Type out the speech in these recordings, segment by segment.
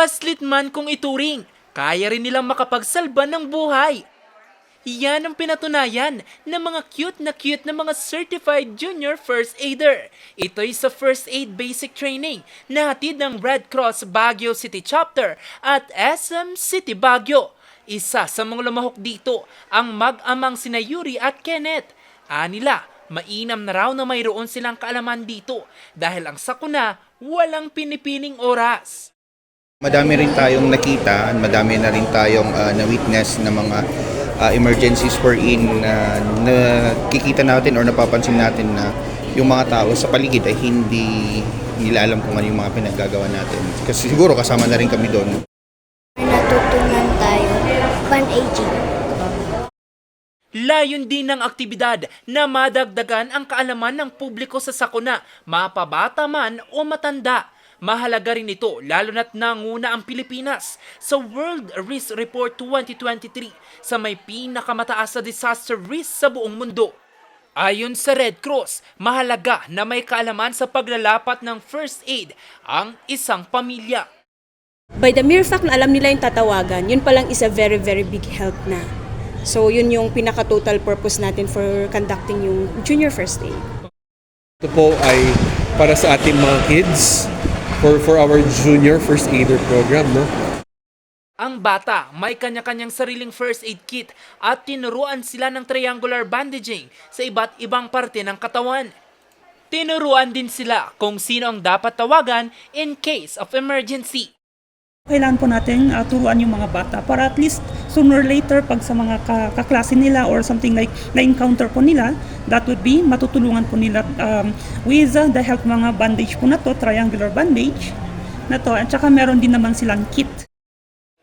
Paslit man kung ituring, kaya rin nilang makapagsalba ng buhay. Yan ang pinatunayan ng mga cute na cute na mga certified junior first aider. Ito'y sa first aid basic training na hatid ng Red Cross Baguio City Chapter at SM City Baguio. Isa sa mga lumahok dito ang mag-amang sina Yuri at Kenneth. Anila, mainam na raw na mayroon silang kaalaman dito dahil ang sakuna walang pinipiling oras. Madami rin tayong nakita, madami na rin tayong ah, na-witness na mga ah, emergencies wherein uh, nakikita natin or napapansin natin na yung mga tao sa paligid ay hindi nila alam kung ano yung mga pinaggagawa natin. Kasi siguro kasama na rin kami doon. natutunan tayo, pan-aging. Layon din ng aktibidad na madagdagan ang kaalaman ng publiko sa sakuna, mapabata man o matanda. Mahalaga rin ito lalo na't nanguna ang Pilipinas sa World Risk Report 2023 sa may pinakamataas na disaster risk sa buong mundo. Ayon sa Red Cross, mahalaga na may kaalaman sa paglalapat ng first aid ang isang pamilya. by the mere fact na alam nila yung tatawagan, yun palang is a very, very big help na. So, yun yung pinaka-total purpose natin for conducting yung junior first aid. Ito po ay para sa ating mga kids for for our junior first aider program, no? Ang bata may kanya-kanyang sariling first aid kit at tinuruan sila ng triangular bandaging sa iba't ibang parte ng katawan. Tinuruan din sila kung sino ang dapat tawagan in case of emergency. Kailangan po natin uh, turuan yung mga bata para at least sooner or later pag sa mga ka- kaklase nila or something like na-encounter po nila, that would be matutulungan po nila um, with uh, the help mga bandage po na to, triangular bandage na to. At saka meron din naman silang kit.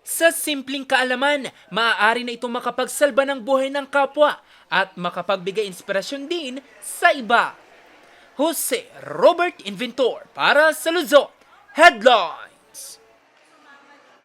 Sa simpleng kaalaman, maaari na itong makapagsalba ng buhay ng kapwa at makapagbigay inspirasyon din sa iba. Jose Robert Inventor para sa Luzon. Headline!